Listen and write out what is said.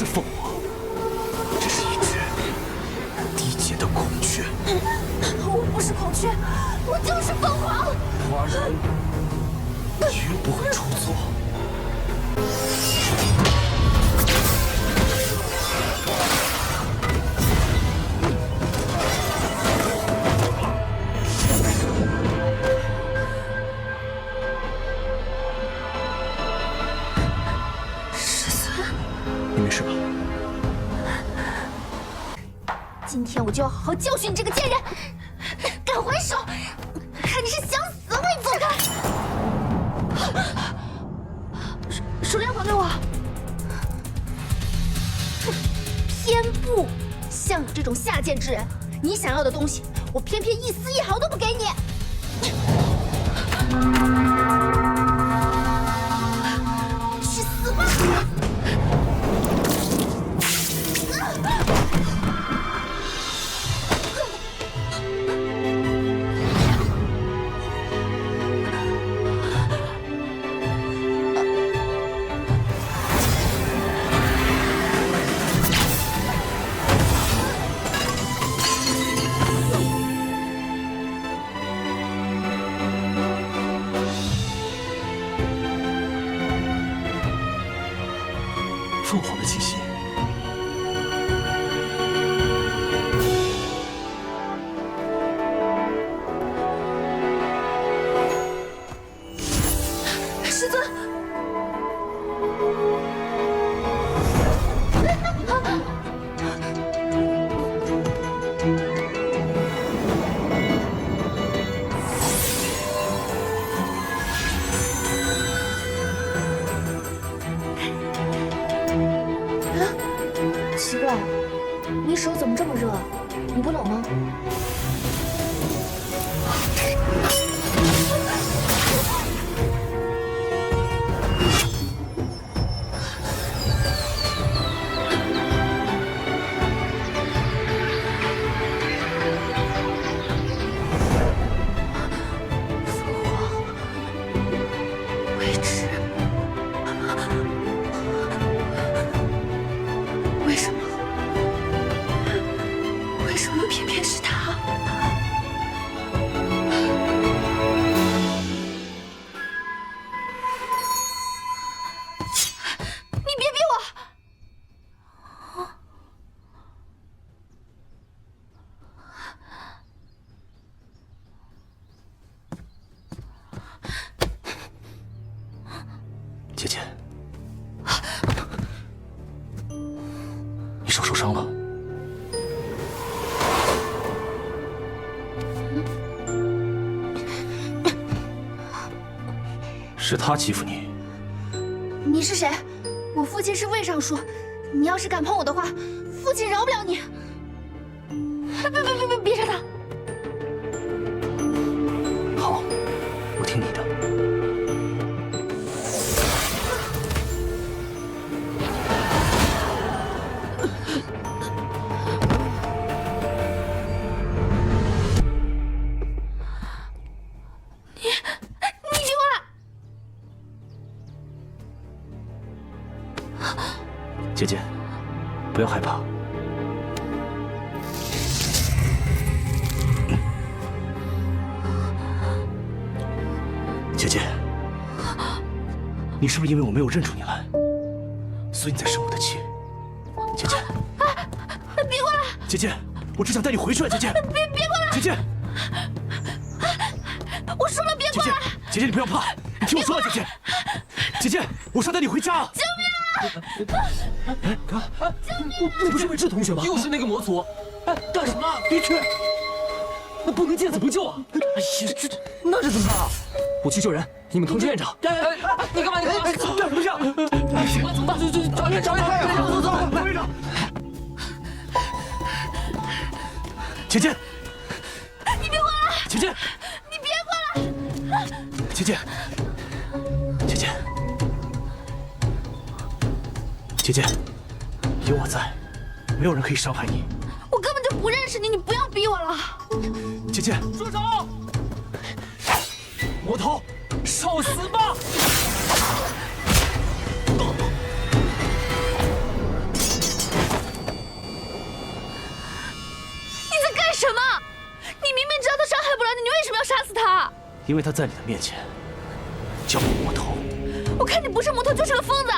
是凤凰，这是一只低阶的孔雀。我不是孔雀，我就是凤凰。花人绝不会出错。你没事吧？今天我就要好好教训你这个贱人！敢还手，看你是想死为止！手手链还给我！偏不像你这种下贱之人，你想要的东西，我偏偏一丝一毫都不给你！凤凰的气息。手怎么这么热？受伤了？是他欺负你，你是谁？我父亲是魏尚书，你要是敢碰我的话，父亲饶不了你！别别别别别杀他！姐姐，不要害怕。姐姐，你是不是因为我没有认出你来，所以你才生我的气？姐姐，别过来！姐姐，我只想带你回去啊！姐姐，别别过来！姐姐，我说了别姐姐过来！，姐姐，你不要怕，你听我说啊，姐姐，姐姐，我是要带你回家。救命啊！哎，看，那那不是魏志同学吗？又是那个魔族，哎，干什么？别去！那不能见死不救啊！哎呀，这那这怎么办啊？我去救人，你们通知院长。哎哎哎，你干嘛？你干嘛？干什么去？怎么办？走走找院找院长，走走走。院长，姐姐，你别过来！姐姐，你别过来！姐姐，姐姐姐，有我在，没有人可以伤害你。我根本就不认识你，你不要逼我了。姐姐，住手！魔头，受死吧！你在干什么？你明明知道他伤害不了你，你为什么要杀死他？因为他在你的面前叫魔头。我看你不是魔头就是个疯子。